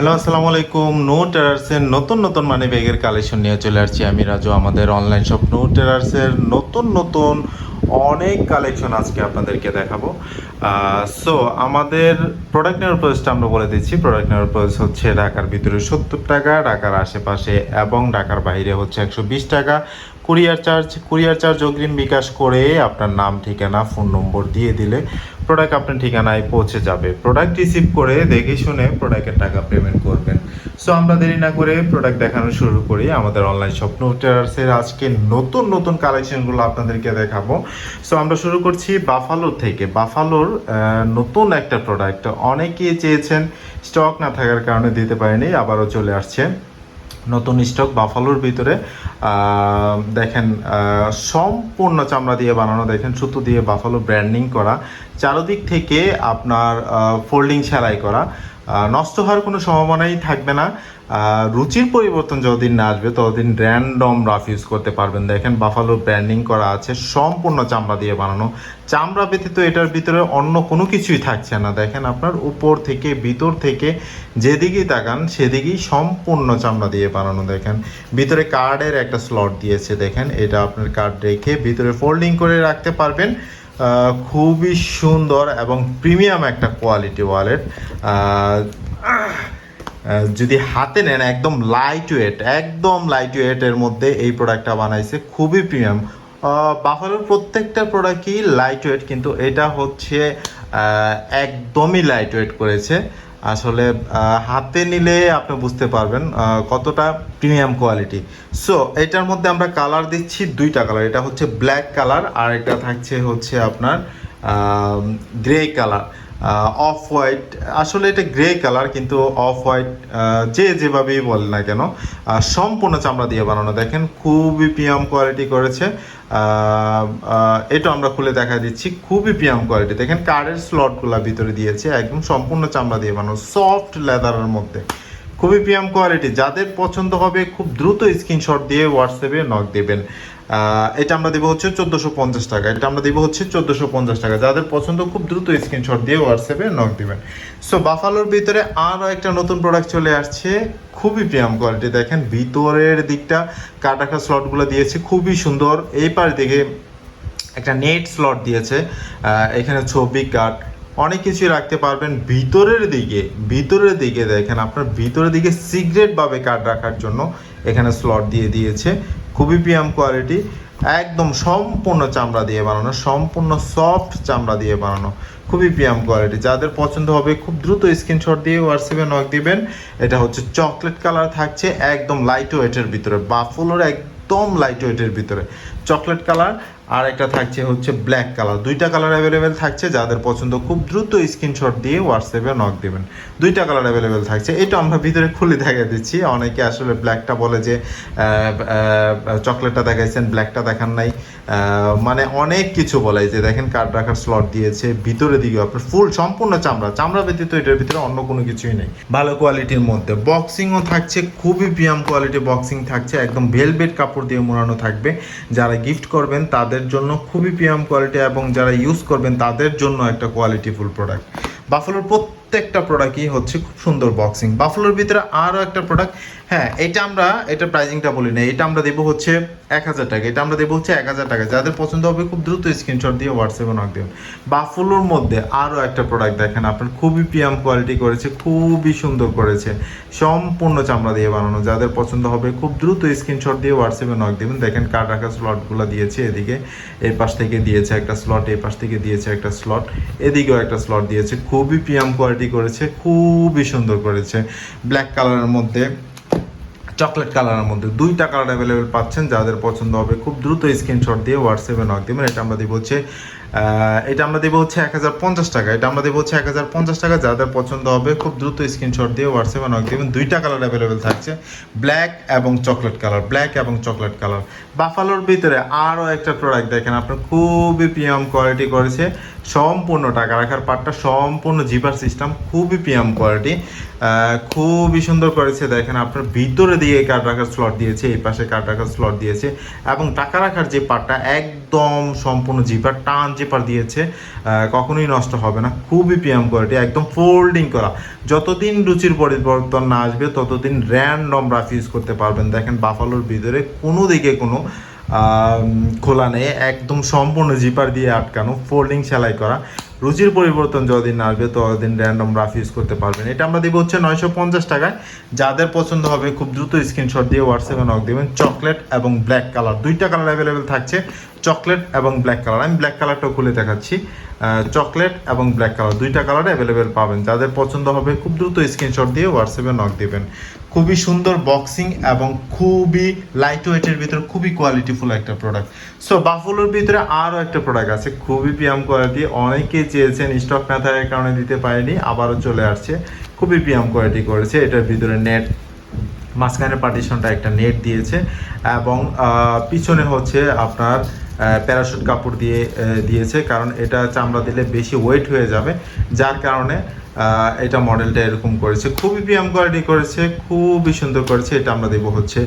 Hello, আসসালামু আলাইকুম। No টেরার্সের নতুন নতুন মানি ব্যাগের কালেকশন নিয়ে চলে আসছি আমি রাজু, আমাদের অনলাইন শপ নো টেরার্সের নতুন নতুন অনেক কালেকশন আজকে আপনাদেরকে দেখাবো। সো আমাদের প্রোডাক্ট নেওয়ার প্রাইসটা আমরা বলে দিচ্ছি। প্রোডাক্ট নেওয়ার প্রাইস হচ্ছে ঢাকার ভিতরে সত্তর টাকা, ঢাকার আশেপাশে এবং ঢাকার বাইরে হচ্ছে একশো বিশ টাকা। কুরিয়ার চার্জ কুরিয়ার চার্জ অগ্রিম বিকাশ করে আপনার নাম, ঠিকানা ফোন নম্বর দিয়ে দিলে প্রোডাক্ট আপনার ঠিকানায় পৌঁছে যাবে। প্রোডাক্ট রিসিভ করে দেখে শুনে প্রোডাক্টের টাকা পেমেন্ট করবেন। সো আমরা দেরি না করে প্রোডাক্ট দেখানো শুরু করি। আমাদের অনলাইন স্বপ্ন টেরার্সের আজকে নতুন নতুন কালেকশনগুলো আপনাদেরকে দেখাবো। সো আমরা শুরু করছি বাফালোর থেকে। বাফালোর নতুন একটা প্রোডাক্ট অনেকেই চেয়েছেন। স্টক না থাকার কারণে দিতে পারেনি, আবারও চলে আসছে। নতুন স্টক বাফালোর ভিতরে দেখেন সম্পূর্ণ চামড়া দিয়ে বানানো, দেখেন, সুতো দিয়ে বাফালো ব্র্যান্ডিং করা, চারদিক থেকে আপনার ফোল্ডিং সেলাই করা। নষ্ট হওয়ার কোনো সম্ভাবনাই থাকবে না। রুচির পরিবর্তন যতদিন না আসবে, ততদিন র্যান্ডম রাফ ইউজ করতে পারবেন। দেখেন বাফালো ব্র্যান্ডিং করা আছে, সম্পূর্ণ চামড়া দিয়ে বানানো। চামড়া ব্যতীত এটার ভিতরে অন্য কোনো কিছুই থাকছে না। দেখেন আপনার উপর থেকে ভিতর থেকে যেদিকেই তাকান, সেদিকেই সম্পূর্ণ চামড়া দিয়ে বানানো। দেখেন, ভিতরে কার্ডের একটা স্লট দিয়েছে। দেখেন, এটা আপনার কার্ড রেখে ভিতরে ফোল্ডিং করে রাখতে পারবেন। খুবই সুন্দর এবং প্রিমিয়াম একটা কোয়ালিটি ওয়ালেট যদি হাতে নেন, একদম লাইট ওয়েট একদম লাইট ওয়েটের মধ্যে এই প্রোডাক্টটা বানাইছে, খুবই প্রিমিয়াম। বাফালোর প্রত্যেকটা প্রোডাক্টই লাইট ওয়েট কিন্তু এটা হচ্ছে একদমই লাইট ওয়েট করেছে। আসলে হাতে নিলে আপনি বুঝতে পারবেন কতটা প্রিমিয়াম কোয়ালিটি সো এটার মধ্যে আমরা কালার দিচ্ছি দুইটা কালার এটা হচ্ছে ব্ল্যাক কালার আর এটা থাকছে হচ্ছে আপনার গ্রে কালার অফ হোয়াইট আসলে এটা গ্রে কালার কিন্তু অফ হোয়াইট যে যেভাবেই বলে না কেন সম্পূর্ণ চামড়া দিয়ে বানানো। দেখেন, খুবই প্রিয়াম কোয়ালিটি করেছে। এটা আমরা খুলে দেখা দিচ্ছি, খুবই প্রিয়াম কোয়ালিটি দেখেন কার্ডের স্লটগুলো ভিতরে দিয়েছে, একদম সম্পূর্ণ চামড়া দিয়ে বানানো সফট লেদারের মধ্যে। খুবই প্রিয়াম কোয়ালিটি যাদের পছন্দ হবে, খুব দ্রুত স্ক্রিনশট দিয়ে হোয়াটসঅ্যাপে নক দেবেন। এটা আমরা দেবো হচ্ছে চোদ্দোশো পঞ্চাশ টাকা। এটা আমরা দেবো হচ্ছে চোদ্দোশো পঞ্চাশ টাকা। যাদের পছন্দ, খুব দ্রুত স্ক্রিনশট দিয়ে হোয়াটসঅ্যাপে নক দিবেন। সো বাফালোর ভিতরে আরও একটা নতুন প্রোডাক্ট চলে আসছে। খুবই প্রিয়াম কোয়ালিটি দেখেন, ভিতরের দিকটা কাটাকা স্লটগুলো দিয়েছে। খুবই সুন্দর। এই পাশ দিকে একটা নেট স্লট দিয়েছে। এখানে ছবি কার্ড অনেক কিছু রাখতে পারবেন। ভিতরের দিকে ভিতরের দিকে দেখেন, আপনার ভিতরের দিকে সিগারেট ভাবে কার্ড রাখার জন্য এখানে স্লট দিয়ে দিয়েছে। খুবই প্রিয়াম কোয়ালিটি, একদম সম্পূর্ণ চামড়া দিয়ে বানানো, সম্পূর্ণ সফট চামড়া দিয়ে বানানো, খুবই প্রিয়াম কোয়ালিটি। যাদের পছন্দ হবে, খুব দ্রুত স্ক্রিনশট দিয়ে হোয়াটসঅ্যাপে নক দিবেন। এটা হচ্ছে চকলেট কালার থাকছে, একদম লাইট ওয়েটের ভিতরে বাফুলোর একদম লাইট ওয়েটের ভিতরে। চকলেট কালার আর একটা থাকছে হচ্ছে ব্ল্যাক কালার দুইটা কালার অ্যাভেলেবেল থাকছে, যাদের পছন্দ খুব দ্রুত স্ক্রিনশট দিয়ে হোয়াটসঅ্যাপে নক দেবেন। দুইটা কালার অ্যাভেলেবেল থাকছে। এটা আমরা ভিতরে খুলে দেখা দিচ্ছি। অনেকে আসলে ব্ল্যাকটা বলে যে চকলেটটা দেখাইছেন ব্ল্যাকটা দেখান নাই। মানে অনেক কিছু বলে যে দেখেন কার্ড রাখার স্লট দিয়েছে, ভিতরে দিকে আপনার ফুল সম্পূর্ণ চামড়া। চামড়া ব্যতীত এটার ভিতরে অন্য কোনো কিছুই নেই। ভালো কোয়ালিটির মধ্যে। বক্সিংও থাকছে, খুবই প্রিয়াম কোয়ালিটি বক্সিং থাকছে। একদম ভেলভেট কাপড় দিয়ে মোড়ানো থাকবে। যারা গিফট করবেন, তাদের জন্য খুবই প্রিয়াম কোয়ালিটি এবং যারা ইউজ করবেন, তাদের জন্য একটা কোয়ালিটিফুল প্রোডাক্ট বাফলোর প্রত্যেকটা প্রোডাক্টই হচ্ছে খুব সুন্দর বক্সিং বাফলোর ভিতরে আরও একটা প্রোডাক্ট হ্যাঁ এটা আমরা, এটা প্রাইজিংটা বলি না এটা আমরা দেবো হচ্ছে এক হাজার টাকা, এটা আমরা দেবো হচ্ছে এক হাজার টাকা। যাদের পছন্দ হবে খুব দ্রুত স্ক্রিনশট দিয়ে হোয়াটসঅ্যাপে নক দেবেন। বাফলোর মধ্যে আরও একটা প্রোডাক্ট দেখেন আপনার, খুবই প্রিয়াম কোয়ালিটি করেছে, খুবই সুন্দর করেছে। সম্পূর্ণ চামড়া দিয়ে বানানো, যাদের পছন্দ হবে খুব দ্রুত স্ক্রিনশট দিয়ে হোয়াটসঅ্যাপে নক দেবেন। দেখেন কার্ড রাখা স্লটগুলো দিয়েছে এদিকে, এর পাশ থেকে দিয়েছে একটা স্লট এই পাশ থেকে দিয়েছে একটা স্লট এদিকেও একটা স্লট দিয়েছে। খুবই প্রিয়াম কোয়ালিটি করেছে, খুবই সুন্দর করেছে। ব্ল্যাক কালারের মধ্যে চকলেট কালারের মধ্যে দুইটা কালার অ্যাভেলেবেল পাচ্ছেন, যাদের পছন্দ হবে খুব দ্রুত স্ক্রিনশট দিয়ে হোয়াটসঅ্যাপে নক দেবেন। এটা আমরা দিব হচ্ছে এটা আমরা দেবো হচ্ছে এক হাজার পঞ্চাশ টাকা। এটা আমরা দেবো হচ্ছে এক হাজার পঞ্চাশ টাকা। যাদের পছন্দ হবে খুব দ্রুত স্ক্রিনশট দিয়ে হোয়াটসঅ্যাপে নক দেবেন। দুইটা কালার অ্যাভেলেবেল থাকছে ব্ল্যাক এবং চকলেট কালার ব্ল্যাক এবং চকলেট কালার বাফালোর ভিতরে আরও একটা প্রোডাক্ট দেখেন, আপনার খুবই প্রিমিয়াম কোয়ালিটি করেছে। সম্পূর্ণ টাকা রাখার পার্টটা সম্পূর্ণ জিপার সিস্টেম, খুবই প্রিয়াম কোয়ালিটি খুবই সুন্দর করেছে দেখেন, আপনার ভিতরে দিয়ে কার্ড রাখার স্লট দিয়েছে, এই পাশে কার্ড রাখার স্লট দিয়েছে এবং টাকা রাখার যে পার্টটা একদম সম্পূর্ণ জিপার, টান জিপার দিয়েছে কখনোই নষ্ট হবে না। খুবই প্রিয়াম কোয়ালিটি, একদম ফোল্ডিং করা। যতদিন রুচির পরিবর্তন না আসবে, ততদিন র্যান্ডম রাফ ইউজ করতে পারবেন। দেখেন বাফালোর ভিতরে কোনো দিকে কোনো খোলা নেই একদম সম্পূর্ণ জিপার দিয়ে আটকানো ফোল্ডিং সেলাই করা। রুচির পরিবর্তন যতদিন আসবে, ততদিন র্যান্ডম রাফ ইউজ করতে পারবেন। এটা আমরা দিব হচ্ছে নয়শো পঞ্চাশ টাকায়। যাদের পছন্দ হবে, খুব দ্রুত স্ক্রিনশট দিয়ে হোয়াটসঅ্যাপে নক দেবেন। চকলেট এবং ব্ল্যাক কালার দুইটা কালার অ্যাভেলেবেল থাকছে চকলেট এবং ব্ল্যাক কালার আমি ব্ল্যাক কালারটাও খুলে দেখাচ্ছি। চকলেট এবং ব্ল্যাক কালার দুইটা কালার অ্যাভেলেবেল পাবেন। যাদের পছন্দ হবে, খুব দ্রুত স্ক্রিনশট দিয়ে হোয়াটসঅ্যাপে নক দেবেন। খুবই সুন্দর বক্সিং এবং খুবই লাইট ওয়েটের ভিতরে খুবই কোয়ালিটিফুল একটা প্রোডাক্ট সো বাফুলোর ভিতরে আরও একটা প্রোডাক্ট আছে, খুবই পিয়াম কোয়ালিটি অনেকে চেয়েছেন স্টক না থাকার কারণে দিতে পারেনি, আবারও চলে আসছে। খুবই প্রিয়াম কোয়ালিটি করেছে, এটার ভিতরে নেট মাঝখানে পার্টিশনটা একটা নেট দিয়েছে, এবং পিছনে হচ্ছে আপনার প্যারাশুট কাপড় দিয়ে দিয়েছে, কারণ এটা চামড়া দিলে বেশি ওয়েট হয়ে যাবে, যার কারণে এটা মডেলটা এরকম করেছে, খুবই প্রিয়াম কোয়ালিটি করেছে, খুবই সুন্দর করেছে, এটা আমরা দেবো হচ্ছে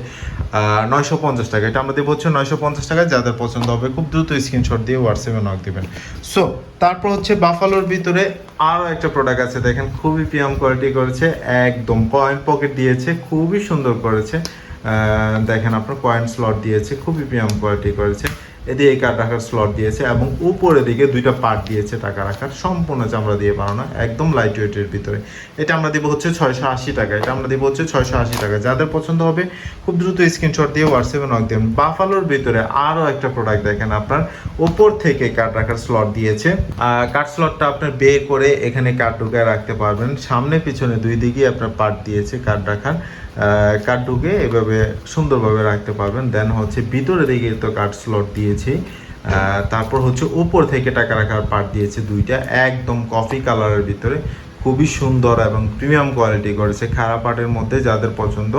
নয়শো পঞ্চাশ টাকা। এটা আমরা দেবো হচ্ছে নয়শো পঞ্চাশ টাকা, যাদের পছন্দ হবে খুব দ্রুত স্ক্রিনশট দিয়ে হোয়াটসঅ্যাপে নক দেবেন। সো তারপর হচ্ছে বাফালোর ভিতরে আরও একটা প্রোডাক্ট আছে, দেখেন, খুবই প্রিয়াম কোয়ালিটি করেছে, একদম কয়েন পকেট দিয়েছে, খুবই সুন্দর করেছে। দেখেন আপনার কয়েন স্লট দিয়েছে, খুবই প্রিয়াম কোয়ালিটি করেছে। এদিকে এই কার্ড রাখার স্লট দিয়েছে এবং উপরের দিকে দুইটা পার্ট দিয়েছে টাকা রাখার। সম্পূর্ণ চামড়া দিয়ে বানানো একদম লাইট ওয়েটের ভিতরে। এটা আমরা দিব হচ্ছে ছয়শো আশি টাকা, এটা আমরা দিব হচ্ছে ছয়শো আশি টাকা। যাদের পছন্দ হবে, খুব দ্রুত স্ক্রিনশট দিয়ে হোয়াটসঅ্যাপে নক দেবেন বাফালোর ভিতরে আরও একটা প্রোডাক্ট দেখেন আপনার, ওপর থেকে কার্ড রাখার স্লট দিয়েছে। কার্ড স্লটটা আপনার বের করে এখানে কার্ড ঢুকায় রাখতে পারবেন। সামনে, পিছনে দুই দিকেই আপনার পার্ট দিয়েছে কার্ড রাখার। ঢুকে এভাবে সুন্দরভাবে রাখতে পারবেন। দেন হচ্ছে ভিতরে দিকে তো কাঠ স্লট দিয়েছি। তারপর হচ্ছে উপর থেকে টাকা রাখার পার্ট দিয়েছে দুইটা। একদম কফি কালারের ভিতরে। খুবই সুন্দর এবং প্রিমিয়াম কোয়ালিটি করেছে। খারাপ পার্টের মধ্যে যাদের পছন্দ,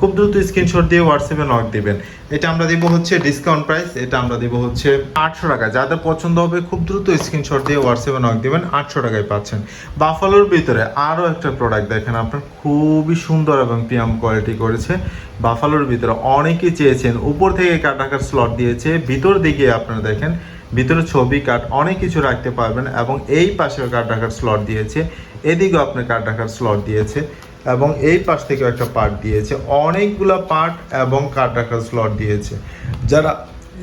খুব দ্রুত স্ক্রিনশট দিয়ে হোয়াটসঅ্যাপে নক দিবেন। এটা আমরা দিব হচ্ছে ডিসকাউন্ট প্রাইস এটা আমরা দিব হচ্ছে আটশো টাকা। যাদের পছন্দ হবে, খুব দ্রুত স্ক্রিনশট দিয়ে হোয়াটসঅ্যাপে নক দিবেন, আটশো টাকায় পাচ্ছেন। বাফালোর ভিতরে আরও একটা প্রোডাক্ট দেখেন আপনার, খুবই সুন্দর এবং প্রিয়াম কোয়ালিটি করেছে। বাফালোর ভিতরে অনেকে চেয়েছেন, উপর থেকে কাট রাখার স্লট দিয়েছে, ভিতর দিকে আপনারা দেখেন, ভিতরে ছবি কার্ড অনেক কিছু রাখতে পারবেন এবং এই পাশেও কার্ড রাখার স্লট দিয়েছে। এদিকেও আপনার কার্ড রাখার স্লট দিয়েছে এবং এই পাশ থেকেও একটা পার্ট দিয়েছে। অনেকগুলো পার্ট এবং কার্ড রাখার স্লট দিয়েছে। যারা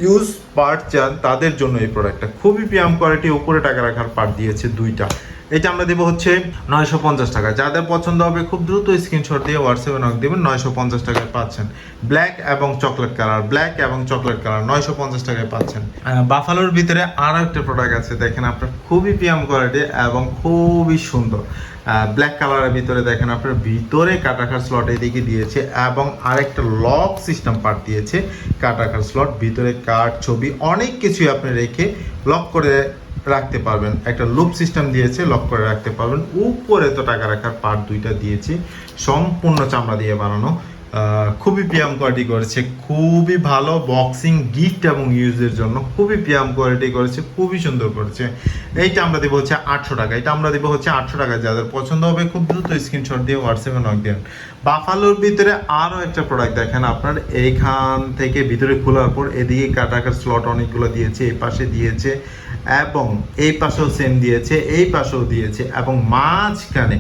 ইউজ পার্ট চান, তাদের জন্য এই প্রোডাক্টটা খুবই ব্যায়াম কোয়ালিটি উপরে টাকা রাখার পার্ট দিয়েছে দুইটা। এটা আমরা দেবো হচ্ছে নয়শো পঞ্চাশ টাকা। যাদের পছন্দ হবে খুব দ্রুত স্ক্রিনশট দিয়ে হোয়াটসঅ্যাপে নক দেবেন, নয়শো পঞ্চাশ টাকায় পাচ্ছেন। ব্ল্যাক এবং চকলেট কালার ব্ল্যাক এবং চকলেট কালার নয়শো পঞ্চাশ টাকায় পাচ্ছেন। বাফালোর ভিতরে আরও একটা প্রোডাক্ট আছে, দেখেন আপনার খুবই প্রিয়াম কোয়ালিটি এবং খুবই সুন্দর। ব্ল্যাক কালারের ভিতরে দেখেন আপনার ভিতরে কাটাখার স্লট এদিকে দিয়েছে এবং আরেকটা লক সিস্টেম পার্ট দিয়েছে কাটাখার স্লট ভিতরে কার্ড ছবি, অনেক কিছুই আপনি রেখে লক করে রাখতে পারবেন। একটা লুপ সিস্টেম দিয়েছে লক করে রাখতে পারবেন। উপরে তো টাকা রাখার পার্ট দুইটা দিয়েছি। সম্পূর্ণ চামড়া দিয়ে বানানো। খুবই পিয়াম কোয়ালিটি করেছে। খুবই ভালো বক্সিং গিফট এবং ইউজের জন্য। খুবই পিয়াম কোয়ালিটি করেছে, খুবই সুন্দর করেছে। এইটা আমরা দেবো হচ্ছে আটশো টাকা। এটা আমরা দেবো হচ্ছে আটশো টাকা। যাদের পছন্দ হবে, খুব দ্রুত স্ক্রিনশট দিয়ে হোয়াটসঅ্যাপে নক দেন। বাফালোর ভিতরে আরও একটা প্রোডাক্ট দেখেন আপনার। এইখান থেকে ভিতরে খোলার পর এদিকে কাটাকার স্লট অনেকগুলো দিয়েছে এই পাশে দিয়েছে। এবং এই পাশেও সেম দিয়েছে, এই পাশেও দিয়েছে এবং মাঝখানে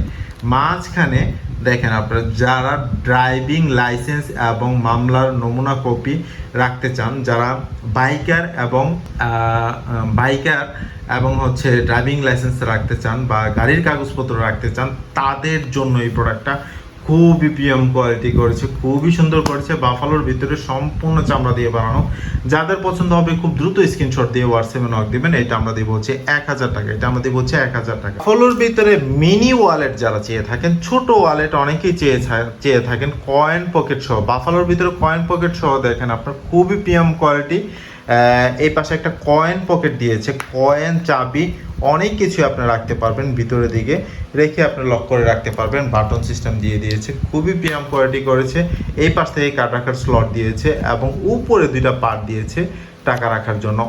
মাঝখানে দেখেন আপনারা, যারা ড্রাইভিং লাইসেন্স এবং মামলার নমুনা কপি রাখতে চান, যারা বাইকার এবং বাইকার এবং হচ্ছে ড্রাইভিং লাইসেন্স রাখতে চান বা গাড়ির কাগজপত্র রাখতে চান, তাদের জন্য এই প্রোডাক্টটা খুবই প্রিয়াম কোয়ালিটি করেছে, খুবই সুন্দর করেছে। বাফালোর ভিতরে সম্পূর্ণ চামড়া দিয়ে বানানো। যাদের পছন্দ হবে, খুব দ্রুত স্ক্রিনশট দিয়ে হোয়াটসঅ্যাপে নক দিবেন। এটা আমরা দিব হচ্ছে এক হাজার টাকা। এটা আমরা দিব হচ্ছে এক হাজার টাকা। ফলোর ভিতরে মিনি ওয়ালেট যারা চেয়ে থাকেন, ছোট ওয়ালেট অনেকেই চেয়ে চেয়ে থাকেন কয়েন পকেট সহ। বাফালোর ভিতরে কয়েন পকেট সহ দেখেন আপনার, খুবই প্রিয়াম কোয়ালিটি এই পাশে একটা কয়েন পকেট দিয়েছে। কয়েন চাবি, অনেক কিছু আপনি রাখতে পারবেন ভিতরের দিকে। রেখে আপনি লক করে রাখতে পারবেন। বাটন সিস্টেম দিয়ে দিয়েছে। খুবই প্রিয়াম কোয়ালিটি করেছে। এই পাশ থেকে কাট রাখার স্লট দিয়েছে এবং উপরে দুইটা পার্ট দিয়েছে টাকা রাখার জন্য।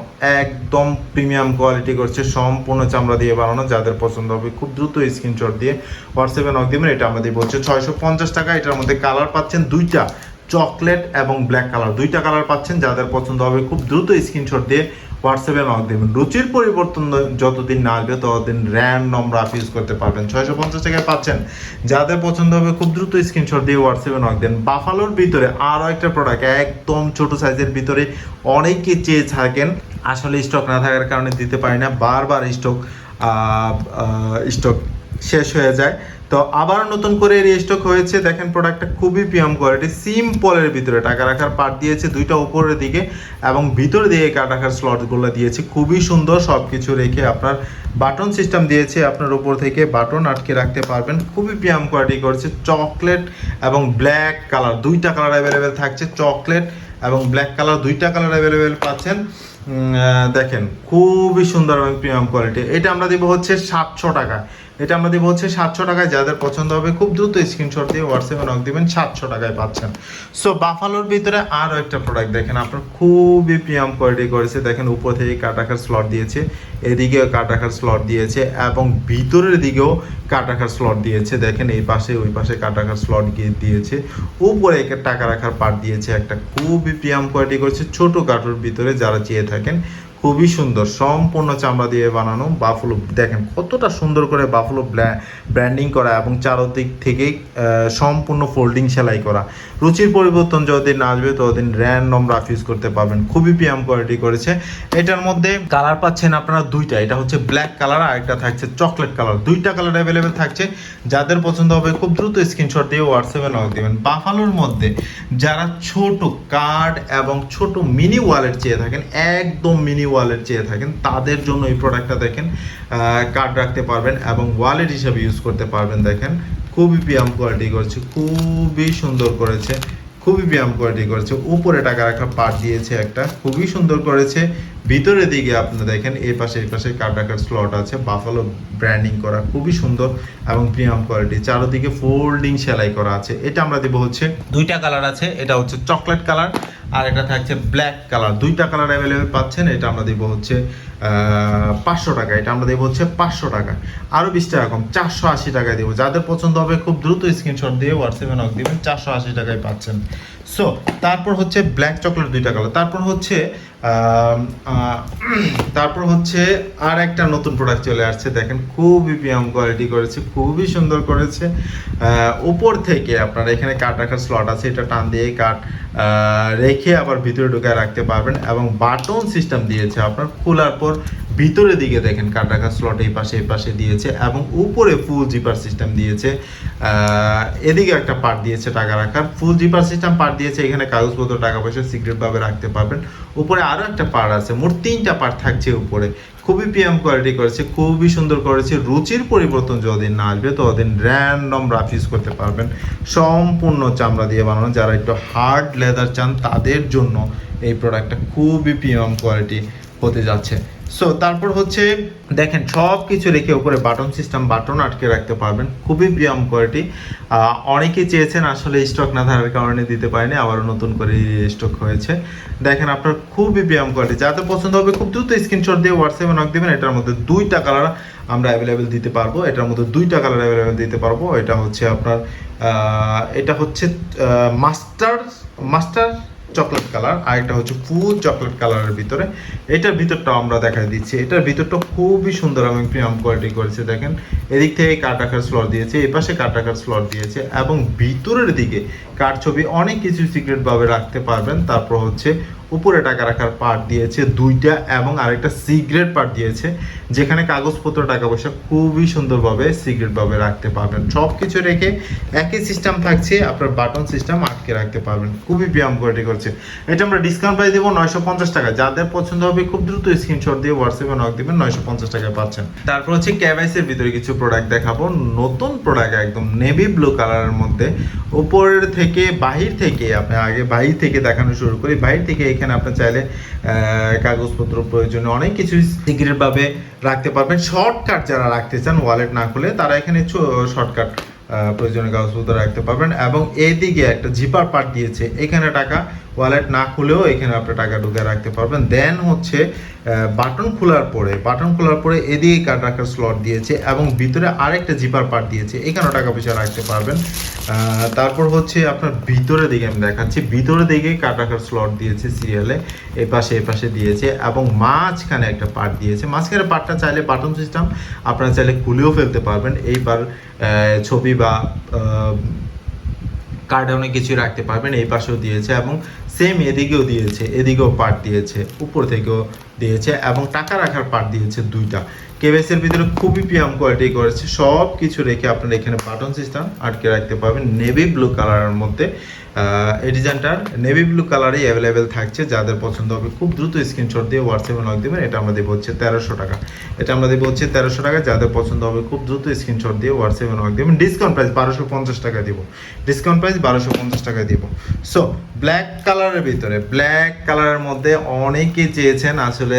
একদম প্রিমিয়াম কোয়ালিটি করছে। সম্পূর্ণ চামড়া দিয়ে বানানো। যাদের পছন্দ হবে খুব দ্রুত স্ক্রিনশট দিয়ে হোয়াটসঅ্যাপে নক দিবেন এটা আমাদের বলছে ছয়শো পঞ্চাশ টাকা। এটার মধ্যে কালার পাচ্ছেন দুইটা। চকলেট এবং ব্ল্যাক কালার। দুইটা কালার পাচ্ছেন, যাদের পছন্দ হবে খুব দ্রুত স্ক্রিনশট দিয়ে হোয়াটসঅ্যাপে নক দেবেন। রুচির পরিবর্তন যতদিন না আসবে, ততদিন র্যান্ডম রাফ ইউজ করতে পারবেন। ছয়শো পঞ্চাশ টাকায় পাচ্ছেন। যাদের পছন্দ হবে খুব দ্রুত স্ক্রিনশট দিয়ে হোয়াটসঅ্যাপে নক দেন। বাফালোর ভিতরে আরও একটা প্রোডাক্ট একদম ছোট সাইজের ভিতরে অনেকে চেয়ে থাকেন। আসলে স্টক না থাকার কারণে দিতে পারি না। বারবার স্টক স্টক শেষ হয়ে যায়। তো আবার নতুন করে রিস্টক হয়েছে। দেখেন প্রোডাক্টটা খুবই প্রিয়াম কোয়ালিটি সিম্পলের ভিতরে টাকা রাখার পার্ট দিয়েছে দুইটা উপরের দিকে এবং ভিতরে দিকে কাট রাখার স্লটগুলো দিয়েছে। খুবই সুন্দর সব কিছু রেখে আপনার বাটন সিস্টেম দিয়েছে আপনার উপর থেকে। বাটন আটকে রাখতে পারবেন। খুবই প্রিয়াম কোয়ালিটি করছে। চকলেট এবং ব্ল্যাক কালার দুইটা কালার অ্যাভেলেবেল থাকছে। চকলেট এবং ব্ল্যাক কালার দুইটা কালার অ্যাভেলেবেল পাচ্ছেন। দেখেন খুবই সুন্দর এবং প্রিমিয়াম কোয়ালিটি এটা আমরা দেবো হচ্ছে সাতশো টাকা। এটা আমরা দেবো হচ্ছে সাতশো টাকায়। যাদের পছন্দ হবে, খুব দ্রুত স্ক্রিনশট দিয়ে হোয়াটসঅ্যাপে নক দিবেন, সাতশো টাকায় পাচ্ছেন। সো বাফালোর ভিতরে আরও একটা প্রোডাক্ট দেখেন আপনার, খুবই প্রিমিয়াম কোয়ালিটি করেছে। দেখেন উপর থেকে কাট রাখার স্লট দিয়েছে, এদিকেও কাট রাখার স্লট দিয়েছে, এবং ভিতরের দিকেও কাট রাখার স্লট দিয়েছে। দেখেন এই পাশে, ওই পাশে কাট রাখার স্লট দিয়েছে। উপরে একটা টাকা রাখার পার্ট দিয়েছে। একটা খুবই প্রিয়াম কোয়ালিটি করেছে। ছোট কাঠুর ভিতরে যারা চেয়ে থাকেন খুবই সুন্দর। সম্পূর্ণ চামড়া দিয়ে বানানো বাফলো, দেখেন কতটা সুন্দর করে বাফলো ব্র্যান্ডিং করা এবং চারদিক থেকে সম্পূর্ণ ফোল্ডিং সেলাই করা। রুচির পরিবর্তন যতদিন আসবে, ততদিন র্যান্ডম রাফ ইউজ করতে পারবেন। খুবই প্রিয়াম কোয়ালিটি করেছে। এটার মধ্যে কালার পাচ্ছেন আপনারা দুইটা। এটা হচ্ছে ব্ল্যাক কালার আর একটা থাকছে চকলেট কালার দুইটা কালার অ্যাভেলেবেল থাকছে। যাদের পছন্দ হবে, খুব দ্রুত স্ক্রিনশট দিয়ে হোয়াটসঅ্যাপে নক দেবেন। বাফালোর মধ্যে যারা ছোট কার্ড এবং ছোট মিনি ওয়ালেট চেয়ে থাকেন, একদম মিনি ওয়ালেট চেয়ে থাকেন, তাদের জন্য এই প্রোডাক্টটা দেখেন কার্ড রাখতে পারবেন এবং ওয়ালেট হিসাবে ইউজ করতে পারবেন দেখেন। খুবই ব্যায়াম কোয়ালিটি করেছে, খুবই সুন্দর করেছে, খুবই ব্যায়াম কোয়ালিটি করেছে। উপরে টাকা রাখার পার্ট দিয়েছে একটা, খুবই সুন্দর করেছে। ভিতরের দিকে আপনি দেখেন, এই পাশে এই পাশে কার্ড রাখার স্লট আছে। বাফালো ব্র্যান্ডিং করা খুবই সুন্দর এবং প্রিমিয়াম কোয়ালিটি চারদিকে ফোল্ডিং সেলাই করা আছে। এটা আমরা দেবো হচ্ছে দুইটা কালার আছে। এটা হচ্ছে চকলেট কালার আর এটা থাকছে ব্ল্যাক কালার দুইটা কালার অ্যাভেলেবেল পাচ্ছেন। এটা আমরা দেবো হচ্ছে পাঁচশো টাকা। এটা আমরা দেবো হচ্ছে পাঁচশো টাকা। আরও বিশ টাকা কম, চারশো আশি টাকায় দেবো। যাদের পছন্দ হবে খুব দ্রুত স্ক্রিনশট দিয়ে হোয়াটসঅ্যাপে নক দেবেন। চারশো আশি টাকায় পাচ্ছেন। সো তারপর হচ্ছে ব্ল্যাক চকলেট দুইটা কালার তারপর হচ্ছে তারপর হচ্ছে আর একটা নতুন প্রোডাক্ট চলে আসছে। দেখেন, খুবই প্রিয়াম কোয়ালিটি করেছে, খুবই সুন্দর করেছে। উপর থেকে আপনার এখানে কাট রাখার স্লট আছে, এটা টান দিয়ে কাট রেখে আবার ভিতরে ঢুকায় রাখতে পারবেন এবং বাটন সিস্টেম দিয়েছে আপনার, খোলার পর ভিতরের দিকে দেখেন কাট রাখার স্লট এই পাশে এই পাশে দিয়েছে এবং উপরে ফুল জিপার সিস্টেম দিয়েছে। এদিকে একটা পার্ট দিয়েছে টাকা রাখার। ফুল জিপার সিস্টেম পার্ট দিয়েছে, এখানে কাগজপত্র, টাকা পয়সা সিক্রেট ভাবে রাখতে পারবেন। উপরে আরও একটা পার্ট আছে, মোট তিনটা পার্ট থাকছে উপরে। খুবই প্রিয়াম কোয়ালিটি করেছে, খুবই সুন্দর করেছে, রুচির পরিবর্তন যদিন না আসবে, ততদিন র্যান্ডম রাফ ইউজ করতে পারবেন। সম্পূর্ণ চামড়া দিয়ে বানানো, যারা একটু হার্ড লেদার চান, তাদের জন্য এই প্রোডাক্টটা খুবই প্রিমিয়াম কোয়ালিটি হতে যাচ্ছে। সো তারপর হচ্ছে, দেখেন সব কিছু রেখে উপরে বাটন সিস্টেম বাটন আটকে রাখতে পারবেন। খুবই প্রিয়াম কোয়ালিটি অনেকে চেয়েছেন আসলে স্টক না থাকার কারণে দিতে পারেনি, আবারও নতুন করে স্টক হয়েছে। দেখেন, আপনার খুবই প্রিয়াম কোয়ালিটি যাতে পছন্দ হবে, খুব দ্রুত স্ক্রিনশট দিয়ে হোয়াটসঅ্যাপে নক দেবেন। এটার মধ্যে দুইটা কালার আমরা অ্যাভেলেবেল দিতে পারব। এটার মধ্যে দুইটা কালার অ্যাভেলেবেল দিতে পারব। এটা হচ্ছে আপনার এটা হচ্ছে মাস্টার মাস্টার চকলেট কালার আর এটা হচ্ছে ফুল চকলেট কালারের ভিতরে। এটার ভিতরটাও আমরা দেখা দিচ্ছি। এটার ভিতরটা খুবই সুন্দর এবং প্রিমিয়াম কোয়ালিটি করেছে, দেখেন। এদিক থেকে কাট রাখার স্লট দিয়েছে এপাশে পাশে কাট রাখার স্লট দিয়েছে এবং ভিতরের দিকে কাঠ ছবি অনেক কিছু সিক্রেটভাবে রাখতে পারবেন। তারপর হচ্ছে উপরে টাকা রাখার পার্ট দিয়েছে, দুইটা এবং আরেকটা সিক্রেট পার্ট দিয়েছে, যেখানে কাগজপত্র টাকা পয়সা খুবই সুন্দরভাবে সিক্রেট ভাবে রাখতে পারবেন। সব কিছু রেখে একই সিস্টেম থাকছে, আপনার বাটন সিস্টেম আটকে রাখতে পারবেন। খুবই ব্যায়াম কোয়ালিটি করছে। এটা আমরা ডিসকাউন্ট প্রাইস দেবো নয়শো পঞ্চাশ টাকা। যাদের পছন্দ হবে খুব দ্রুত স্ক্রিনশট দিয়ে হোয়াটসঅ্যাপে নক দিবেন, নয়শো পঞ্চাশ টাকায় পাচ্ছেন। তারপর হচ্ছে ক্যাভাইসের ভিতরে কিছু প্রোডাক্ট দেখাবো। নতুন প্রোডাক্ট একদম নেভি ব্লু কালারের মধ্যে। উপরের থেকে বাহির থেকে, আপনি আগে বাহির থেকে দেখানো শুরু করি, বাহির থেকে এখানে আপনি চাইলে কাগজপত্র প্রয়োজনে, অনেক কিছু সিক্রেট ভাবে রাখতে পারবেন। শর্টকাট যারা রাখতে চান ওয়ালেট না খুলে, তারা এখানে শর্টকাট প্রয়োজনীয় কাগজপত্র রাখতে পারবেন। এবং এদিকে একটা জিপার পার্ট দিয়েছে। এখানে টাকা ওয়ালেট না খুলেও এখানে আপনি টাকা ঢুকে রাখতে পারবেন। দেন হচ্ছে বাটন খোলার পরে বাটন খোলার পরে এদিকে কার্ড রাখার স্লট দিয়েছে এবং ভিতরে আরেকটা জিপার পার্ট দিয়েছে, এখানেও টাকা পয়সা রাখতে পারবেন। তারপর হচ্ছে আপনার ভিতরে দিকে আমি দেখাচ্ছি ভিতরে দিকে কার্ড রাখার স্লট দিয়েছে সিরিয়ালে এ পাশে এ পাশে দিয়েছে এবং মাঝখানে একটা পার্ট দিয়েছে। মাঝখানে পার্টটা চাইলে বাটন সিস্টেম আপনারা চাইলে খুলেও ফেলতে পারবেন। এইবার ছবি বা কার্ডে অনেক কিছু রাখতে পারবেন, এই পাশেও দিয়েছে এবং সেম এদিকেও দিয়েছে, এদিকেও পার্ট দিয়েছে, উপর থেকেও দিয়েছে এবং টাকা রাখার পার্ট দিয়েছে দুইটা। কেবেসের ভিতরে খুবই পিয়াম কোয়ালিটি করেছে সব কিছু রেখে আপনারা এখানে বাটন সিস্টেম আটকে রাখতে পারবেন নেভি ব্লু কালারের মধ্যে। এই ডিজাইনটার নেভি ব্লু কালারই অ্যাভেলেবেল থাকছে। যাদের পছন্দ হবে খুব দ্রুত স্ক্রিনশট দিয়ে হোয়াটসঅ্যাপে নক দেবেন। এটা আমরা দেবো হচ্ছে তেরোশো টাকা। এটা আমরা দেবো হচ্ছে তেরোশো টাকা। যাদের পছন্দ হবে খুব দ্রুত স্ক্রিনশট দিয়ে হোয়াটসঅ্যাপে নক দেবেন। ডিসকাউন্ট প্রাইস বারোশো পঞ্চাশ টাকা দিব। ডিসকাউন্ট প্রাইস বারোশো পঞ্চাশ টাকা দিব। সো ব্ল্যাক কালারের ভিতরে ব্ল্যাক কালারের মধ্যে অনেকে চেয়েছেন আসলে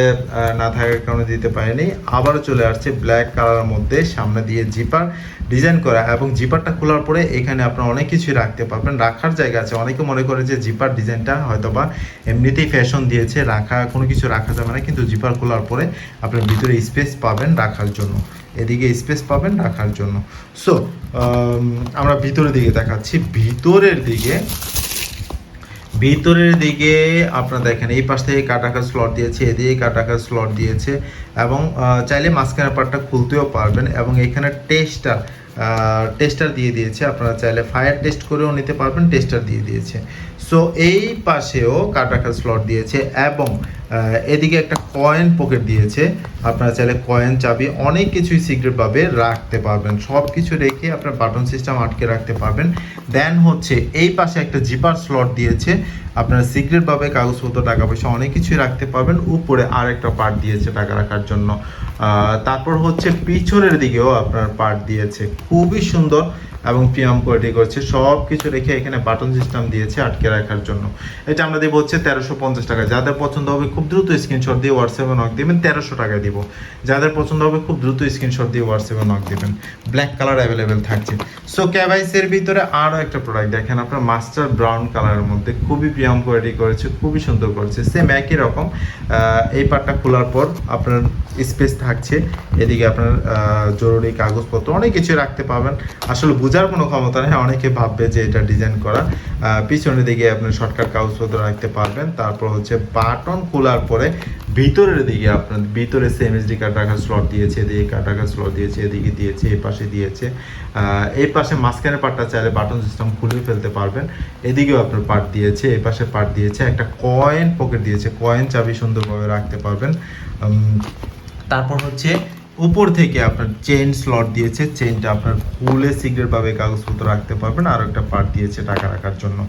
না থাকার কারণে দিতে পারেনি। আবারও চলে আসছে ব্ল্যাক কালারের মধ্যে সামনে দিয়ে জিপার ডিজাইন করা এবং জিপারটা খোলার পরে এখানে আপনারা অনেক কিছুই রাখতে পারবেন। রাখার জায়গা আছে। অনেকে মনে করে যে জিপার ডিজাইনটা হয়তো বা এমনিতেই ফ্যাশন দিয়েছে, রাখা, কোনো কিছু রাখা যাবে না, কিন্তু জিপার খোলার পরে আপনার ভিতরে স্পেস পাবেন রাখার জন্য। এদিকে স্পেস পাবেন রাখার জন্য। সো আমরা ভিতরের দিকে দেখাচ্ছি। ভিতরের দিকে ভিতরের দিকে আপনারা দেখেন, এই পাশ থেকে কাটাকার স্লট দিয়েছে, এদিকে কাটাকার স্লট দিয়েছে এবং চাইলে মাঝখানের পার্টটা খুলতেও পারবেন এবং এখানে টেস্টার টেস্টার দিয়ে দিয়েছে। আপনারা চাইলে ফায়ার টেস্ট করেও নিতে পারবেন টেস্টার দিয়ে দিয়েছে। সো এই পাশেও কাটাকার স্লট দিয়েছে এবং এদিকে একটা কয়েন পকেট দিয়েছে। আপনারা চাইলে কয়েন চাবি, অনেক কিছুই সিক্রেটভাবে রাখতে পারবেন। সব কিছু রেখে আপনার বাটন সিস্টেম আটকে রাখতে পারবেন। দেন হচ্ছে, এই পাশে একটা জিপার স্লট দিয়েছে। আপনারা সিক্রেটভাবে কাগজপত্র টাকা পয়সা অনেক কিছুই রাখতে পারবেন। উপরে আর একটা পার্ট দিয়েছে টাকা রাখার জন্য। তারপর হচ্ছে পিছনের দিকেও আপনার পার্ট দিয়েছে। খুবই সুন্দর এবং প্রিয়াম কোয়ালিটি করছে। সব কিছু রেখে এখানে বাটন সিস্টেম দিয়েছে আটকে রাখার জন্য। এটা আমরা দেবো হচ্ছে তেরোশো পঞ্চাশ টাকা। যাদের পছন্দ হবে খুব দ্রুত স্ক্রিনশট দিয়ে হোয়াটসঅ্যাপে নক দিবেন। তেরোশো টাকা দিব। যাদের পছন্দ হবে খুব দ্রুত স্ক্রিনশট দিয়ে হোয়াটসঅ্যাপে নক দিবেন। ব্ল্যাক কালার অ্যাভেলেবেল থাকছে। সো ক্যাভাইসের ভিতরে আরও একটা প্রোডাক্ট দেখেন আপনার মাস্টার ব্রাউন কালারের মধ্যে। খুবই প্রিয়াম কোয়ালিটি করেছে, খুবই সুন্দর করেছে। সেম একই রকম। এই পার্টটা খোলার পর আপনার স্পেস থাকছে, এদিকে আপনার জরুরি কাগজপত্র অনেক কিছু রাখতে পাবেন আসলে বোঝার কোনো ক্ষমতা নেই, অনেকে ভাববে যে এটা ডিজাইন করা। পিছনের দিকে আপনার শর্টকাট কাগজপত্র রাখতে পারবেন, তারপর হচ্ছে বাটন খোলার পরে ভিতরের দিকে আপনার, ভিতরে সেম এসডি কার্ড রাখার স্লট দিয়েছে, এদিকে কার্ড রাখার স্লট দিয়েছে, এদিকে দিয়েছে এই পাশে দিয়েছে। এই পাশে মাঝখানে পার্টটা চাইলে বাটন সিস্টেম খুলে ফেলতে পারবেন। এদিকেও আপনার পার্ট দিয়েছে এই পাশে পার্ট দিয়েছে, একটা কয়েন পকেট দিয়েছে কয়েন চাবি সুন্দরভাবে রাখতে পারবেন। তারপর হচ্ছে উপর থেকে আপনার চেন স্লট দিয়েছে চেনটা আপনার খুলে সিগারেটভাবে কাগজপত্র রাখতে পারবেন, আর একটা পার্ট দিয়েছে টাকা রাখার জন্য।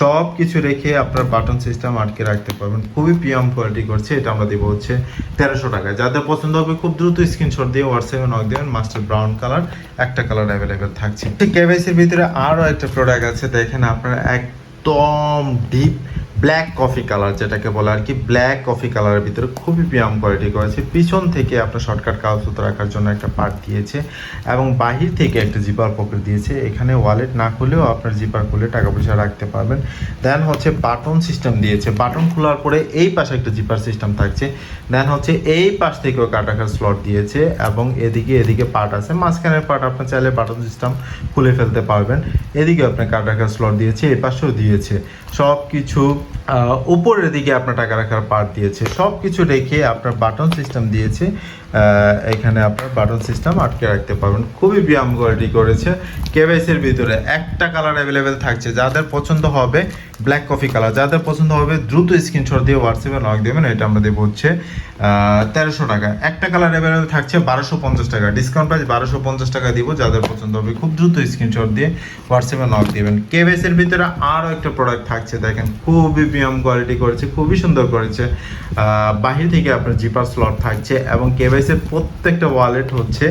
সব কিছু রেখে আপনার বাটন সিস্টেম আটকে রাখতে পারবেন। খুবই প্রিয়াম কোয়ালিটি করছে, এটা আমরা দেবো হচ্ছে তেরোশো টাকা। যাদের পছন্দ হবে, খুব দ্রুত স্ক্রিনশট দিয়ে হোয়াটসঅ্যাপে নক দেবেন মাস্টার ব্রাউন কালার একটা কালার অ্যাভেলেবেল থাকছে। কেভাইসির ভিতরে আরও একটা প্রোডাক্ট আছে, দেখেন আপনার একদম ডিপ ব্ল্যাক কফি কালার যেটাকে বলে আর কি ব্ল্যাক কফি কালারের ভিতরে খুবই প্রিয়াম কোয়ালিটি করেছে পিছন থেকে আপনার শর্টকাট কাগজপত্র রাখার জন্য একটা পার্ট দিয়েছে এবং বাহির থেকে একটা জিপার পকেট দিয়েছে। এখানে ওয়ালেট না খুলেও আপনার জিপার খুলে টাকা পয়সা রাখতে পারবেন। দেন হচ্ছে বাটন সিস্টেম দিয়েছে। বাটন খোলার পরে এই পাশে একটা জিপার সিস্টেম থাকছে। দেন হচ্ছে এই পাশ থেকেও কাটাকার স্লট দিয়েছে এবং এদিকে এদিকে পার্ট আছে। মাঝখানের পার্ট আপনার চাইলে বাটন সিস্টেম খুলে ফেলতে পারবেন। এদিকে আপনার কাটাকার স্লট দিয়েছে এই পাশেও দিয়েছে। সব কিছু উপরের দিকে আপনার টাকা রাখার পার্ট দিয়েছে। সব কিছু রেখে আপনার বাটন সিস্টেম দিয়েছে। এখানে আপনার বাটন সিস্টেম আটকে রাখতে পারবেন। খুবই ব্যায়াম কোয়ালিটি করেছে। কেবাইসির ভিতরে একটা কালার অ্যাভেলেবেল থাকছে। যাদের পছন্দ হবে ব্ল্যাক কফি কালার যাদের পছন্দ হবে, দ্রুত স্ক্রিনশট দিয়ে হোয়াটসঅ্যাপে নক দেবেন, এটা আমরা দেবো হচ্ছে তেরোশো টাকা। একটা কালার অ্যাভেলেবেল থাকছে বারোশো পঞ্চাশ টাকা। ডিসকাউন্ট প্রাইস বারোশো পঞ্চাশ টাকা দিব, যাদের পছন্দ হবে, খুব দ্রুত স্ক্রিনশট দিয়ে হোয়াটসঅ্যাপে নক দেবেন। কেভাইসের ভিতরে আরও একটা প্রোডাক্ট থাকছে, দেখেন, খুবই প্রিমিয়াম কোয়ালিটি করেছে, খুবই সুন্দর করেছে। বাহির থেকে আপনার জিপার স্লট থাকছে এবং কেভাইসের প্রত্যেকটা ওয়ালেট হচ্ছে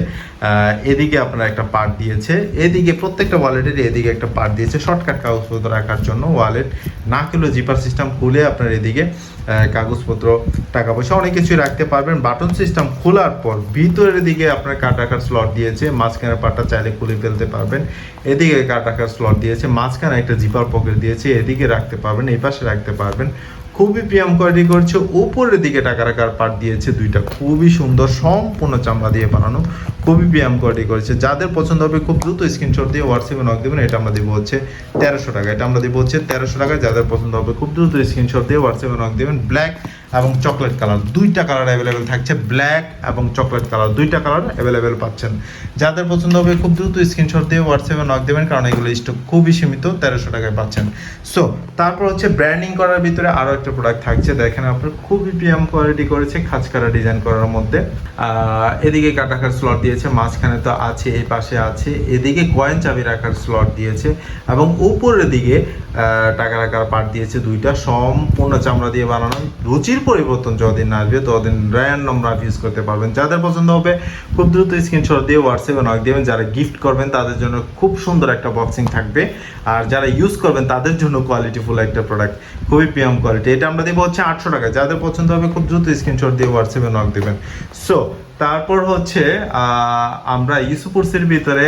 এদিকে আপনার একটা পার্ট দিয়েছে, এদিকে প্রত্যেকটা ওয়ালেটের এদিকে একটা পার্ট দিয়েছে শর্টকাট কাগজপত্র রাখার জন্য ওয়ালেট না কিলো জিপার সিস্টেম খুলে আপনার এদিকে কাগজপত্র, টাকা পয়সা অনেক কিছুই রাখতে পারবেন। বাটন সিস্টেম খোলার পর ভিতরের দিকে আপনার কার্ড রাখার স্লট দিয়েছে, মাঝখানের পার্টটা চাইলে খুলে ফেলতে পারবেন। এদিকে কার্ড রাখার স্লট দিয়েছে, মাঝখানে একটা জিপার পকেট দিয়েছে, এদিকে রাখতে পারবেন, এই পাশে রাখতে পারবেন। খুবই প্রিয়াম কোয়ালিটি করছে উপরের দিকে টাকা রাখার পার্ট দিয়েছে দুইটা। খুবই সুন্দর, সম্পূর্ণ চামড়া দিয়ে বানানো খুবই প্রিয়াম কোয়ালিটি করেছে। যাদের পছন্দ হবে খুব দ্রুত স্ক্রিনশট দিয়ে হোয়াটসঅ্যাপে নক দেবেন, এটা আমরা দিব হচ্ছে তেরোশো টাকা। এটা আমরা দিব হচ্ছে তেরোশো টাকা। যাদের পছন্দ হবে খুব দ্রুত স্ক্রিনশট দিয়ে হোয়াটসঅ্যাপে নক দেবেন। ব্ল্যাক এবং চকলেট কালার দুইটা কালার অ্যাভেলেবেল থাকছে ব্ল্যাক এবং চকলেট কালার দুইটা কালার অ্যাভেলেবেল পাচ্ছেন। যাদের পছন্দ হবে খুব দ্রুত স্ক্রিনশট দিয়ে হোয়াটসঅ্যাপে নক দেবেন, কারণ এগুলো স্টক খুবই সীমিত, তেরোশো টাকায় পাচ্ছেন। সো তারপর হচ্ছে ব্র্যান্ডিং করার ভিতরে আরও একটা প্রোডাক্ট থাকছে। দেখেন আপনার খুবই প্রিয়াম কোয়ালিটি করেছে খাঁচকারা ডিজাইন করার মধ্যে। এদিকে কাট রাখার স্লট দিয়েছে, মাঝখানে তো আছে, এই পাশে আছে। এদিকে কয়েন চাবি রাখার স্লট দিয়েছে এবং উপরের দিকে টাকা রাখার পার্ট দিয়েছে দুইটা। সম্পূর্ণ চামড়া দিয়ে বানানো। রুচির পরিবর্তন যতদিন না আসবে ততদিন র্যান্ডম রাফ ইউজ করতে পারবেন। যাদের পছন্দ হবে, খুব দ্রুত স্ক্রিনশট দিয়ে হোয়াটসঅ্যাপে নক দেবেন। যারা গিফট করবেন, তাদের জন্য খুব সুন্দর একটা বক্সিং থাকবে। আর যারা ইউজ করবেন, তাদের জন্য কোয়ালিটিফুল একটা প্রোডাক্ট খুবই প্রিয়াম কোয়ালিটি এটা আমরা দেবো হচ্ছে আটশো টাকা। যাদের পছন্দ হবে, খুব দ্রুত স্ক্রিনশট দিয়ে হোয়াটসঅ্যাপে নক দেবেন। সো তারপর হচ্ছে আমরা ইসুপুরসের ভিতরে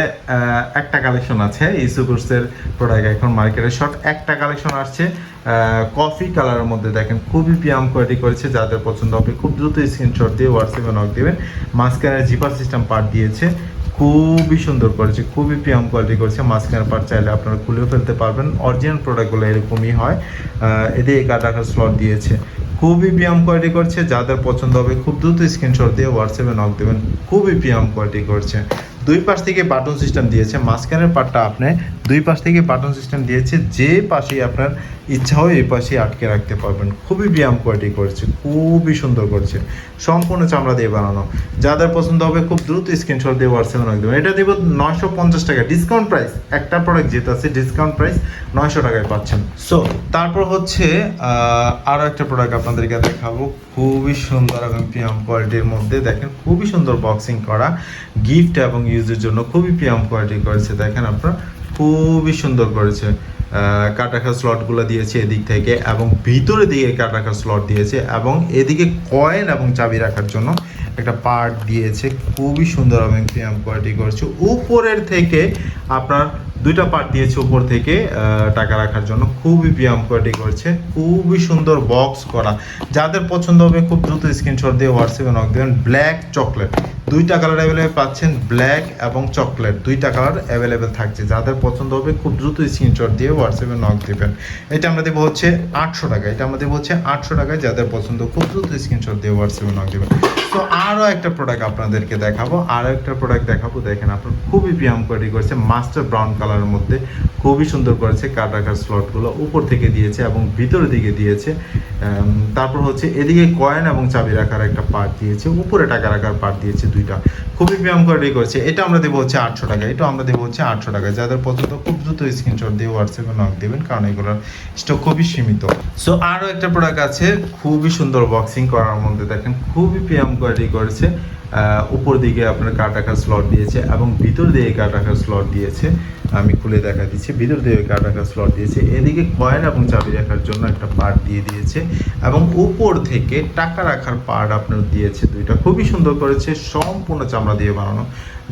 একটা কালেকশন আছে। ইসুপুরসের প্রোডাক্ট এখন মার্কেটে শর্ট একটা কালেকশন আসছে। কফি কালারের মধ্যে দেখেন খুবই পিয়াম কোয়ালিটি করেছে, যাদের পছন্দ হবে খুব দ্রুত স্ক্রিনশট দিয়ে হোয়াটসঅ্যাপে নক দেবেন। মাঝখানে জিপার সিস্টেম পার্ট দিয়েছে, খুবই সুন্দর করেছে, খুবই পিয়াম কোয়ালিটি করেছে। মাঝখানে পার চাইলে আপনারা খুলেও ফেলতে পারবেন। অরিজিনাল প্রোডাক্টগুলো এরকমই হয়। এতে কাট স্লট দিয়েছে। খুবই পিয়াম কোয়ালিটি করছে যাদের পছন্দ হবে খুব দ্রুত স্ক্রিনশট দিয়ে হোয়াটসঅ্যাপে নক দেবেন। খুবই পিয়াম কোয়ালিটি করছে। দুই পাশ থেকে বাটন সিস্টেম দিয়েছে মাঝখানের পার্টটা আপনি দুই পাশ থেকে বাটন সিস্টেম দিয়েছে যে পাশেই আপনার ইচ্ছা হয় এই পাশেই আটকে রাখতে পারবেন। খুবই ব্যায়াম কোয়ালিটি করছে খুবই সুন্দর করছে। সম্পূর্ণ চামড়া দিয়ে বানানো। যাদের পছন্দ হবে খুব দ্রুত স্ক্রিনশট দিয়ে হোয়াটসঅ্যাপে নক দেবেন। এটা দেবো নয়শো পঞ্চাশ টাকা। ডিসকাউন্ট প্রাইস একটা প্রোডাক্ট যেটা আছে ডিসকাউন্ট প্রাইস নয়শো টাকায় পাচ্ছেন। সো তারপর হচ্ছে আহ, আরও একটা প্রোডাক্ট আপনাদেরকে দেখাবো। খুবই সুন্দর এবং প্রিয়াম কোয়ালিটির মধ্যে দেখেন, খুবই সুন্দর বক্সিং করা গিফট এবং ইউজের জন্য খুবই প্রিয়াম কোয়ালিটি করেছে। দেখেন আপনারা, খুবই সুন্দর করেছে। কাট রাখার স্লটগুলো দিয়েছে এদিক থেকে এবং ভিতরে দিকে কাট রাখার স্লট দিয়েছে এবং এদিকে কয়েন এবং চাবি রাখার জন্য একটা পার্ট দিয়েছে। খুবই সুন্দর এবং প্রিয়াম কোয়ালিটি করেছে। উপরের থেকে আপনার দুইটা পার্ট দিয়েছে উপর থেকে টাকা রাখার জন্য। খুবই প্রিয়াম কোয়ালিটি করছে। খুবই সুন্দর বক্স করা। যাদের পছন্দ হবে খুব দ্রুত স্ক্রিনশট দিয়ে হোয়াটসঅ্যাপে নক দেবেন। ব্ল্যাক চকলেট দুইটা কালার অ্যাভেলেবেল পাচ্ছেন ব্ল্যাক এবং চকলেট দুইটা কালার অ্যাভেলেবেল থাকছে। যাদের পছন্দ হবে খুব দ্রুত স্ক্রিনশট দিয়ে হোয়াটসঅ্যাপে নক দেবেন। এটা আমরা দেবো হচ্ছে আটশো টাকা। এটা আমরা দেবো হচ্ছে আটশো টাকায় যাদের পছন্দ খুব দ্রুত স্ক্রিনশট দিয়ে হোয়াটসঅ্যাপে নক দেবেন। তো আরও একটা প্রোডাক্ট আপনাদেরকে দেখাবো। আরও একটা প্রোডাক্ট দেখাবো। দেখেন আপনার খুবই প্রিয়াম কোয়ালিটি করছে। মাস্টার ব্রাউন কালারের মধ্যে খুবই সুন্দর করেছে কার্ড রাখার স্লটগুলো উপর থেকে দিয়েছে এবং ভিতরের দিকে দিয়েছে। তারপর হচ্ছে এদিকে কয়েন এবং চাবি রাখার একটা পার্ট দিয়েছে, উপরে টাকা রাখার পার্ট দিয়েছে দুইটা। খুবই প্রিয়াম কোয়ালিটি করেছে। এটা আমরা দেবো হচ্ছে আটশো টাকা। এটা আমরা দেবো হচ্ছে আটশো টাকা। যাদের পছন্দ, খুব দ্রুত স্ক্রিনশট দিয়ে হোয়াটসঅ্যাপে নক দেবেন, কারণ এগুলোর স্টক খুবই সীমিত। সো আরও একটা প্রোডাক্ট আছে, খুবই সুন্দর বক্সিং করার মধ্যে দেখেন, খুবই প্রিয়াম কোয়ালিটি করেছে। উপর দিকে আপনার কার্ড রাখার স্লট দিয়েছে এবং ভিতর দিকে কার্ড রাখার স্লট দিয়েছে। আমি খুলে দেখা দিচ্ছি। ভিতর দিয়ে কার্ড রাখার স্লট দিয়েছে। এদিকে কয়েন এবং চাবি রাখার জন্য একটা পার্ট দিয়ে দিয়েছে এবং উপর থেকে টাকা রাখার পার্ট আপনার দিয়েছে। দুইটা খুবই সুন্দর করেছে। সম্পূর্ণ চামড়া দিয়ে বানানো।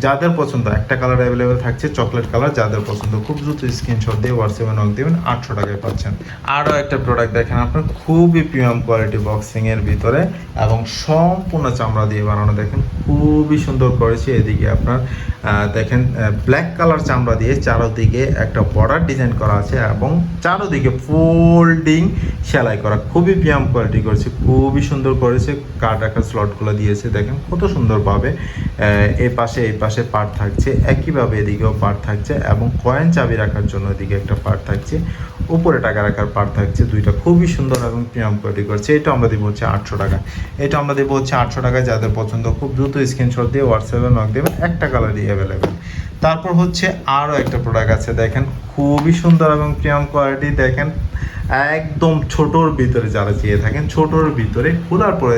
যাদের পছন্দ, একটা কালার অ্যাভেলেবেল থাকছে চকলেট কালার যাদের পছন্দ, খুব দ্রুত স্ক্রিনশট দিয়ে হোয়াটসঅ্যাপে নক দেবেন, আটশো টাকায় পাচ্ছেন। আরও একটা প্রোডাক্ট দেখেন আপনার, খুবই প্রিমিয়াম কোয়ালিটি বক্সিংয়ের ভিতরে এবং সম্পূর্ণ চামড়া দিয়ে বানানো, দেখেন খুবই সুন্দর করেছে এদিকে আপনার দেখেন ব্ল্যাক কালার চামড়া দিয়ে চারোদিকে একটা বর্ডার ডিজাইন করা আছে এবং চারোদিকে ফোল্ডিং সেলাই করা, খুবই প্রিয়াম কোয়ালিটি করেছে, খুবই সুন্দর করেছে কার্ড রাখার স্লটগুলো দিয়েছে, দেখেন কত সুন্দরভাবে এ পাশে এই পাশে পার্ট থাকছে, একইভাবে এদিকেও পার্ট থাকছে এবং কয়েন চাবি রাখার জন্য এদিকে একটা পার্ট থাকছে, উপরে টাকা রাখার পার্ট থাকছে, দুইটা খুবই সুন্দর এবং প্রিয়াম কোয়ালিটি করছে। এটা আমরা দেবো হচ্ছে আটশো টাকা। এটা আমরা দেবো হচ্ছে আটশো টাকায় যাদের পছন্দ খুব দ্রুত স্ক্রিনশট দিয়ে হোয়াটসঅ্যাপে নক দেবেন, একটা কালারই অ্যাভেলেবেল তারপর হচ্ছে আরও একটা প্রোডাক্ট আছে, দেখেন, খুবই সুন্দর এবং প্রিয়াম কোয়ালিটি, দেখেন একদম ছোটোর ভিতরে যারা চেয়ে থাকেন, ছোটোর ভিতরে খোলার পরে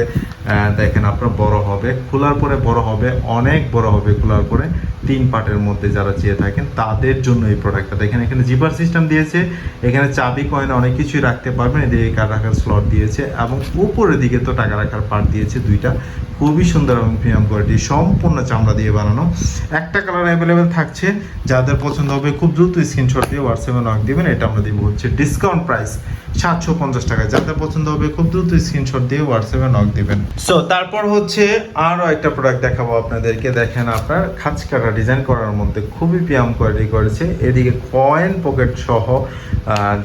দেখেন আপনার বড় হবে, খোলার পরে বড় হবে, অনেক বড় হবে খোলার পরে। তিন পার্টের মধ্যে যারা চেয়ে থাকেন, তাদের জন্য এই প্রোডাক্টটা দেখেন, এখানে জিপার সিস্টেম দিয়েছে, এখানে চাবি কয়েন অনেক কিছুই রাখতে পারবেন। এদিকে কার্ড রাখার স্লট দিয়েছে এবং উপরের দিকে তো টাকা রাখার পার্ট দিয়েছে দুইটা। খুবই সুন্দর এবং প্রিমিয়াম কোয়ালিটি সম্পূর্ণ চামড়া দিয়ে বানানো। একটা কালার অ্যাভেলেবেল থাকছে, যাদের পছন্দ হবে খুব দ্রুত স্ক্রিনশট দিয়ে হোয়াটসঅ্যাপে নক দেবেন। এটা আমরা দিব হচ্ছে ডিসকাউন্ট প্রাইস সাতশো পঞ্চাশ টাকা। যাদের পছন্দ হবে খুব দ্রুত স্ক্রিনশট দিয়ে হোয়াটসঅ্যাপে নক দিবেন। সো তারপর হচ্ছে আরও একটা প্রোডাক্ট দেখাবো আপনাদেরকে। দেখেন আপনার খাঁচ কাটা ডিজাইন করার মধ্যে খুবই প্রিয়াম কোয়ালিটি করেছে। এদিকে কয়েন পকেট সহ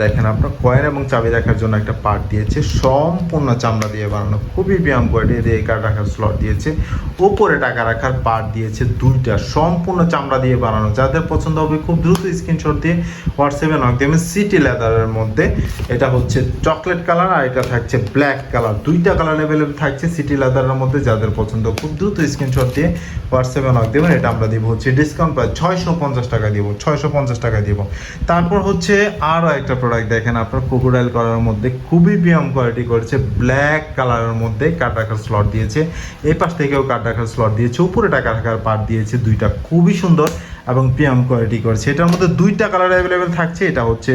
দেখেন আপনার কয়েন এবং চাবি রাখার জন্য একটা পার্ট দিয়েছে। সম্পূর্ণ চামড়া দিয়ে বানানো খুবই প্রিয়াম কোয়ালিটি এদিকে কার্ড রাখার স্লট দিয়েছে। ওপরে টাকা রাখার পার্ট দিয়েছে দুইটা। সম্পূর্ণ চামড়া দিয়ে বানানো। যাদের পছন্দ হবে খুব দ্রুত স্ক্রিনশট দিয়ে হোয়াটসঅ্যাপে নক দেবেন সিটি লেদারের মধ্যে এটা হচ্ছে চকলেট কালার আর এটা থাকছে ব্ল্যাক কালার দুইটা কালার অ্যাভেলেবল থাকছে সিটি লেদারের মধ্যে। যাদের পছন্দ খুব দ্রুত স্ক্রিনশট দিয়ে হোয়াটসঅ্যাপে নক দেবেন এটা আমরা দিব হচ্ছে ডিসকাউন্ট প্রাইস ছয়শো পঞ্চাশ টাকা দিব, ছয়শো পঞ্চাশ টাকা দিব। তারপর হচ্ছে আরও একটা প্রোডাক্ট দেখেন আপনার কুকুরাইল করার মধ্যে খুবই প্রিয়াম কোয়ালিটি করেছে ব্ল্যাক কালারের মধ্যে কাট রাখার স্লট দিয়েছে। এই পাশ থেকেও কাট রাখার স্লট দিয়েছে, উপরে টাকা রাখার পার্ট দিয়েছে, দুইটা খুবই সুন্দর। এবং প্রিয়াম কোয়ালিটি করছে। এটার মধ্যে দুইটা কালার অ্যাভেলেবেল থাকছে। এটা হচ্ছে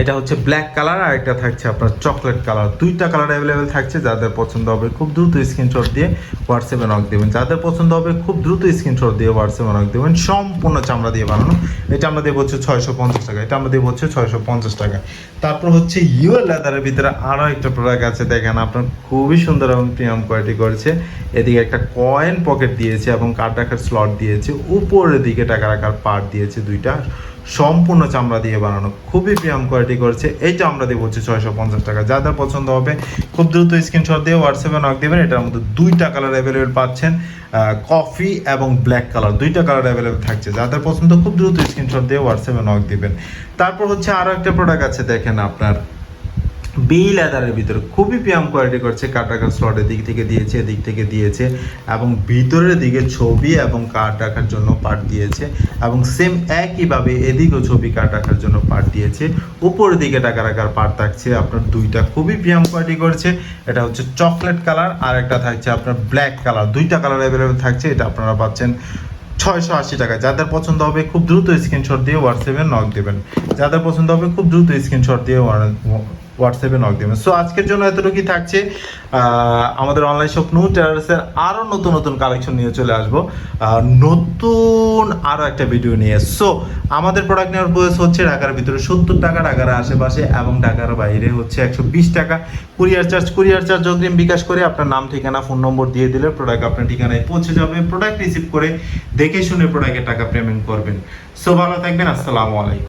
এটা হচ্ছে ব্ল্যাক কালার আর একটা থাকছে আপনার চকলেট কালার দুইটা কালার অ্যাভেলেবেল থাকছে। যাদের পছন্দ হবে খুব দ্রুত স্ক্রিনশট দিয়ে হোয়াটসঅ্যাপে নক দেবেন। যাদের পছন্দ হবে খুব দ্রুত স্ক্রিনশট দিয়ে হোয়াটসঅ্যাপে নক দেবেন। সম্পূর্ণ চামড়া দিয়ে বানানো। এটা আমরা দেবো হচ্ছে ছয়শো পঞ্চাশ টাকা। এটা আমরা দেবো হচ্ছে ছয়শো পঞ্চাশ টাকা। তারপর হচ্ছে ইউএল লেদারের ভিতরে আরও একটা প্রোডাক্ট আছে। দেখেন আপনার খুবই সুন্দর এবং প্রিমিয়াম কোয়ালিটি করেছে। এদিকে একটা কয়েন পকেট দিয়েছে এবং কার্ড রাখার স্লট দিয়েছে। উপরের দিকে টাকা রাখার পার্ট দিয়েছে দুইটা। সম্পূর্ণ চামড়া দিয়ে বানানো। খুবই প্রিয়াম কোয়ালিটি করেছে। এইটা আমরা দিয়ে হচ্ছে ছয়শো পঞ্চাশ টাকা। যাদের পছন্দ হবে, খুব দ্রুত স্ক্রিনশট দিয়ে হোয়াটসঅ্যাপে নক দেবেন। এটার মধ্যে দুইটা কালার অ্যাভেলেবেল পাচ্ছেন কফি এবং ব্ল্যাক কালার দুইটা কালার অ্যাভেলেবেল থাকছে। যাদের পছন্দ, খুব দ্রুত স্ক্রিনশট দিয়ে হোয়াটসঅ্যাপে নক দিবেন। তারপর হচ্ছে আরও একটা প্রোডাক্ট আছে, দেখেন আপনার। বি লেদারের ভিতরে খুবই প্রিয়াম কোয়ালিটি করছে রাখার স্লটের দিক থেকে দিয়েছে, এদিক থেকে দিয়েছে এবং ভিতরের দিকে ছবি এবং কার্ড রাখার জন্য পার্ট দিয়েছে এবং সেম একইভাবে এদিকেও ছবি কার্ড রাখার জন্য পার্ট দিয়েছে। উপরের দিকে টাকা রাখার পার্ট থাকছে, আপনার দুইটা খুবই প্রিয়াম কোয়ালিটি করছে। এটা হচ্ছে চকলেট কালার আর একটা থাকছে আপনার ব্ল্যাক কালার দুইটা কালার অ্যাভেলেবেল থাকছে, এটা আপনারা পাচ্ছেন ছয়শো আশি টাকা। যাদের পছন্দ হবে খুব দ্রুত স্ক্রিনশট দিয়ে হোয়াটসঅ্যাপে নক দেবেন। যাদের পছন্দ হবে খুব দ্রুত স্ক্রিনশট দিয়ে হোয়াটসঅ্যাপে নক দেবেন। সো আজকের জন্য এতটুকুই থাকছে। আমাদের অনলাইন শপ নিউ টেরার্সের আরও নতুন নতুন কালেকশন নিয়ে চলে আসব। নতুন আরও একটা ভিডিও নিয়ে। সো আমাদের প্রোডাক্ট নেওয়ার বয়স হচ্ছে ঢাকার ভিতরে সত্তর টাকা ঢাকার আশেপাশে এবং ঢাকার বাইরে হচ্ছে একশো বিশ টাকা। কুরিয়ার চার্জ কুরিয়ার চার্জ অগ্রিম বিকাশ করে আপনার নাম, ঠিকানা ফোন নম্বর দিয়ে দিলে প্রোডাক্ট আপনার ঠিকানায় পৌঁছে যাবে। প্রোডাক্ট রিসিভ করে দেখে শুনে প্রোডাক্টের টাকা পেমেন্ট করবেন। সো ভালো থাকবেন। আসসালামু আলাইকুম।